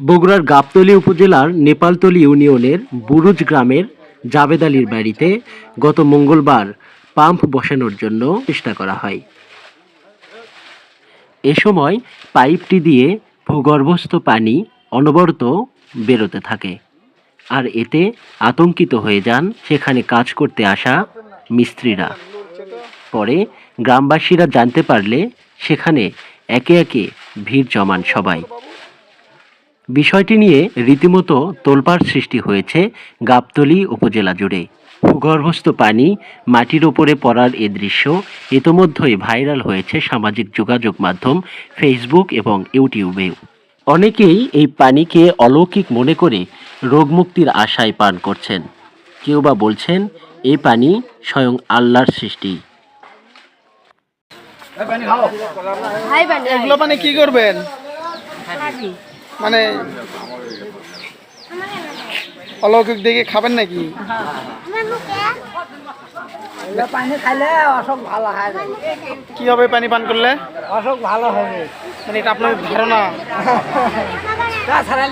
বগুড়ার গাবতলী উপজেলার নেপালতলী ইউনিয়নের বুরুজ গ্রামের জাবেদ আলীর বাড়িতে গত মঙ্গলবার পাম্প বসানোর জন্য চেষ্টা করা হয়। এ সময় পাইপটি দিয়ে ভূগর্ভস্থ পানি অনবরত বেরোতে থাকে আর এতে আতঙ্কিত হয়ে যান সেখানে কাজ করতে আসা মিস্ত্রিরা। পরে গ্রামবাসীরা জানতে পারলে সেখানে একে একে ভিড় জমান সবাই। বিষয়টি নিয়ে রীতিমতো তোলপাড় সৃষ্টি হয়েছে গাবতলী উপজেলা জুড়ে। ভূগর্ভস্থ পানি মাটির ওপরে পড়ার এ দৃশ্য ইতোমধ্যেই ভাইরাল হয়েছে সামাজিক যোগাযোগ মাধ্যম, ফেসবুক এবং ইউটিউবেও। অনেকেই এই পানিকে অলৌকিক মনে করে রোগমুক্তির আশায় পান করছেন। কেউ বা বলছেন, এই পানি স্বয়ং আল্লাহর সৃষ্টি। এগুলো মানে কি করবেন? মানে অলৌকিক দেখে খাবেন নাকি? পানি খাইলে অসুখ কি হবে পানি পান করলে? অসুখ ভালো হবে মানে এটা আপনার ধারণা। তাছাড়া